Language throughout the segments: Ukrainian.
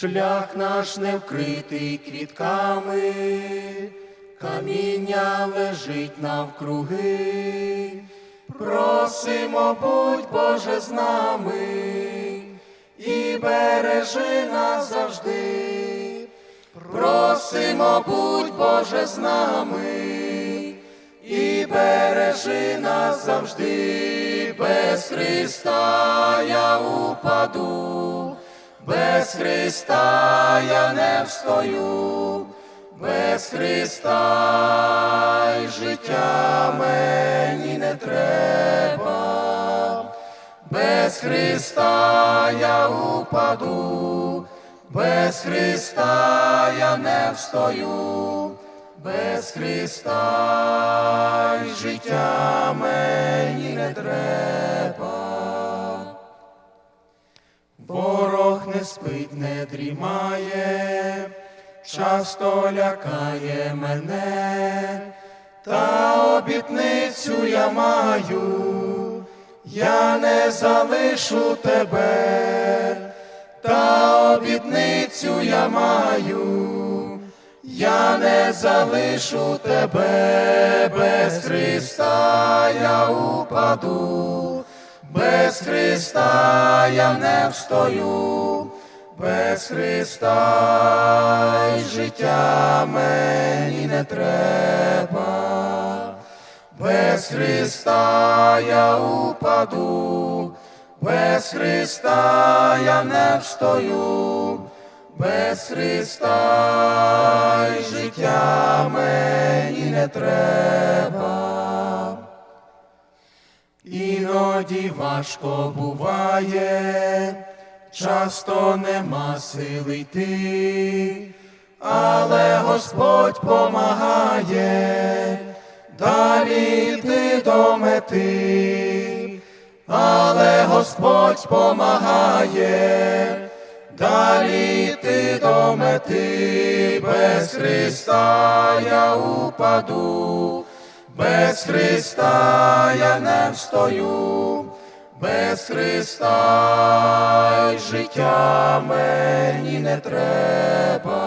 шлях наш не вкритий квітками, каміння лежить навкруги, просимо, будь Боже з нами, і бережи нас завжди, просимо, будь Боже з нами, і бережи нас завжди, без Христа я упаду, без Христа я не встою, без Христа й життя мені не треба, без Христа я упаду, без Христа я не встою, без Христа й життя мені не треба. Не спить, не дрімає, часто лякає мене, та обітницю я маю, я не залишу тебе, та обітницю я маю, я не залишу тебе, без Христа я упаду. Без Христа я не встою, без Христа й життя мені не треба, без Христа я упаду, без Христа я не встою, без Христа й життя мені не треба. Іноді важко буває, часто нема сили йти, але Господь помагає, далі йти до мети, але Господь помагає, далі йти до мети, без Христа я упаду. Без Христа я не встою, без Христа життя мені не треба,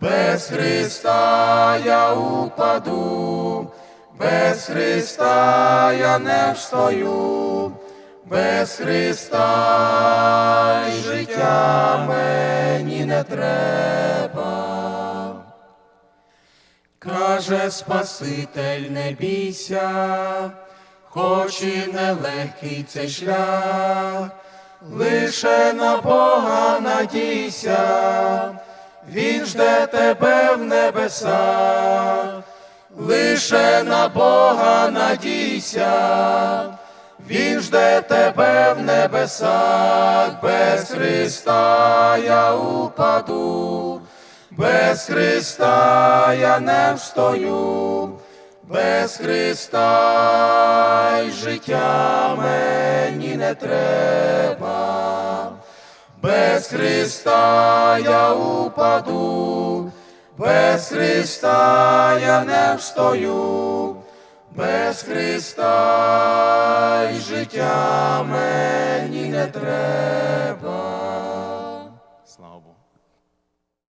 без Христа я упаду, без Христа я не встою, без Христа життя мені не треба. Каже Спаситель, не бійся, хоч і нелегкий цей шлях, лише на Бога надійся, Він жде тебе в небесах, лише на Бога надійся, Він жде тебе в небесах, без Христа я упаду. Без Христа я не встою, без Христа й життя мені не треба, без Христа я упаду, без Христа я не встою, без Христа й життя мені не треба.